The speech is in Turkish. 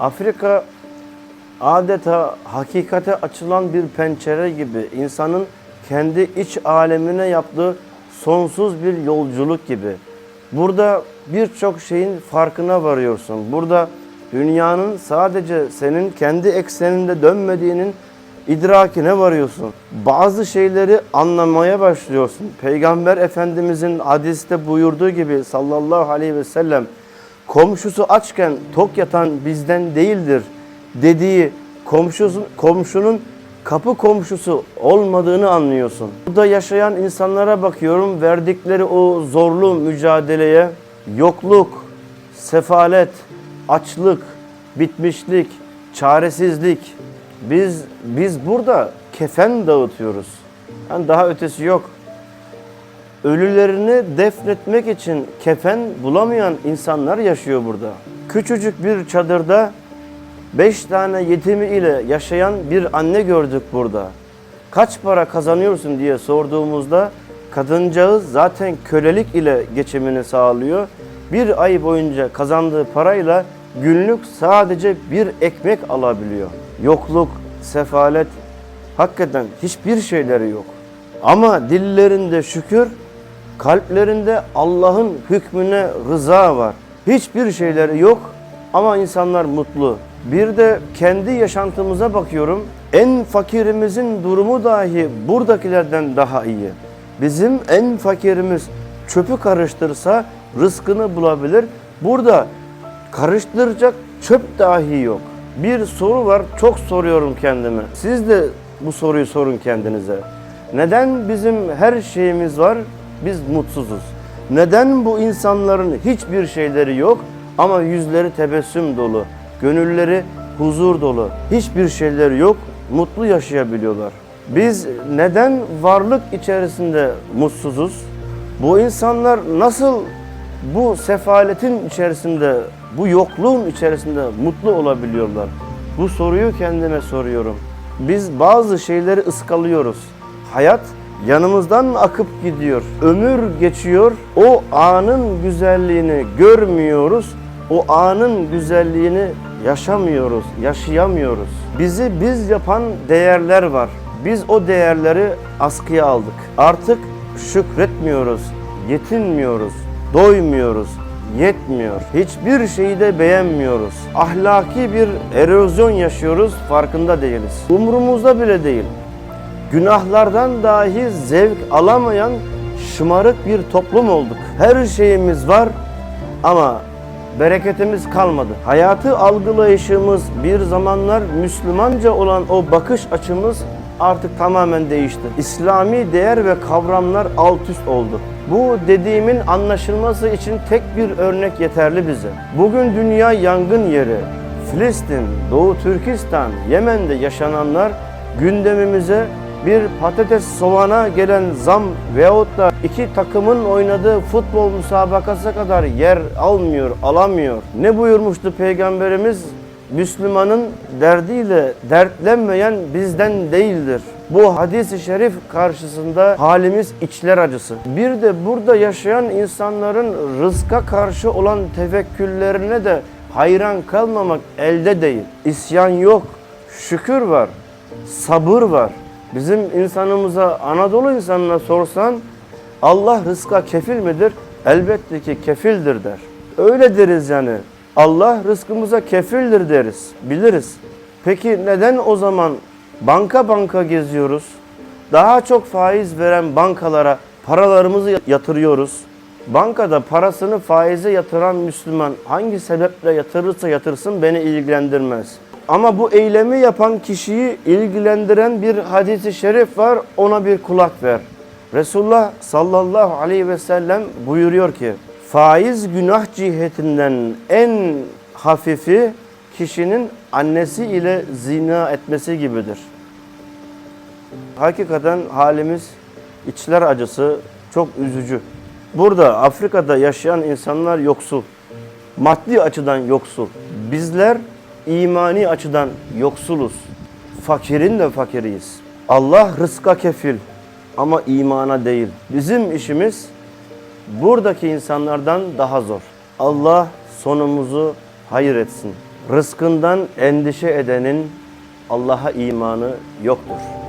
Afrika adeta hakikate açılan bir pencere gibi insanın kendi iç alemine yaptığı sonsuz bir yolculuk gibi. Burada birçok şeyin farkına varıyorsun. Burada dünyanın sadece senin kendi ekseninde dönmediğinin idrakine varıyorsun. Bazı şeyleri anlamaya başlıyorsun. Peygamber Efendimizin hadiste buyurduğu gibi sallallahu aleyhi ve sellem komşusu açken tok yatan bizden değildir dediği komşusu, komşunun kapı komşusu olmadığını anlıyorsun. Burada yaşayan insanlara bakıyorum verdikleri o zorlu mücadeleye yokluk, sefalet, açlık, bitmişlik, çaresizlik. Biz biz burada kefen dağıtıyoruz. Yani daha ötesi yok ölülerini defnetmek için kefen bulamayan insanlar yaşıyor burada. Küçücük bir çadırda beş tane yetimi ile yaşayan bir anne gördük burada. Kaç para kazanıyorsun diye sorduğumuzda kadıncağız zaten kölelik ile geçimini sağlıyor. Bir ay boyunca kazandığı parayla günlük sadece bir ekmek alabiliyor. Yokluk, sefalet, hakikaten hiçbir şeyleri yok. Ama dillerinde şükür, kalplerinde Allah'ın hükmüne rıza var. Hiçbir şeyleri yok ama insanlar mutlu. Bir de kendi yaşantımıza bakıyorum. En fakirimizin durumu dahi buradakilerden daha iyi. Bizim en fakirimiz çöpü karıştırsa rızkını bulabilir. Burada karıştıracak çöp dahi yok. Bir soru var, çok soruyorum kendime. Siz de bu soruyu sorun kendinize. Neden bizim her şeyimiz var, biz mutsuzuz? Neden bu insanların hiçbir şeyleri yok ama yüzleri tebessüm dolu, gönülleri huzur dolu, hiçbir şeyleri yok, mutlu yaşayabiliyorlar? Biz neden varlık içerisinde mutsuzuz? Bu insanlar nasıl bu sefaletin içerisinde, bu yokluğun içerisinde mutlu olabiliyorlar? Bu soruyu kendime soruyorum. Biz bazı şeyleri ıskalıyoruz. Hayat yanımızdan akıp gidiyor. Ömür geçiyor. O anın güzelliğini görmüyoruz. O anın güzelliğini yaşamıyoruz, yaşayamıyoruz. Bizi biz yapan değerler var. Biz o değerleri askıya aldık. Artık şükretmiyoruz, yetinmiyoruz, doymuyoruz, yetmiyor. Hiçbir şeyi de beğenmiyoruz. Ahlaki bir erozyon yaşıyoruz, farkında değiliz. Umurumuzda bile değil. Günahlardan dahi zevk alamayan şımarık bir toplum olduk. Her şeyimiz var ama bereketimiz kalmadı. Hayatı algılayışımız bir zamanlar Müslümanca olan o bakış açımız artık tamamen değişti. İslami değer ve kavramlar alt üst oldu. Bu dediğimin anlaşılması için tek bir örnek yeterli bize. Bugün dünya yangın yeri. Filistin, Doğu Türkistan, Yemen'de yaşananlar gündemimize bir patates soğana gelen zam veyahut da iki takımın oynadığı futbol müsabakası kadar yer almıyor, alamıyor. Ne buyurmuştu Peygamberimiz? Müslümanın derdiyle dertlenmeyen bizden değildir. Bu hadis-i şerif karşısında halimiz içler acısı. Bir de burada yaşayan insanların rızka karşı olan tevekküllerine de hayran kalmamak elde değil. İsyan yok, şükür var, sabır var. Bizim insanımıza, Anadolu insanına sorsan Allah rızka kefil midir? Elbette ki kefildir der. Öyle deriz yani. Allah rızkımıza kefildir deriz, biliriz. Peki neden o zaman banka banka geziyoruz? Daha çok faiz veren bankalara paralarımızı yatırıyoruz. Bankada parasını faize yatıran Müslüman hangi sebeple yatırırsa yatırsın beni ilgilendirmez. Ama bu eylemi yapan kişiyi ilgilendiren bir hadisi şerif var ona bir kulak ver. Resulullah sallallahu aleyhi ve sellem buyuruyor ki faiz günah cihetinden en hafifi kişinin annesi ile zina etmesi gibidir. Hakikaten halimiz içler acısı çok üzücü. Burada Afrika'da yaşayan insanlar yoksul. Maddi açıdan yoksul. Bizler imani açıdan yoksuluz. Fakirin de fakiriyiz. Allah rızka kefil ama imana değil. Bizim işimiz buradaki insanlardan daha zor. Allah sonumuzu hayır etsin. Rızkından endişe edenin Allah'a imanı yoktur.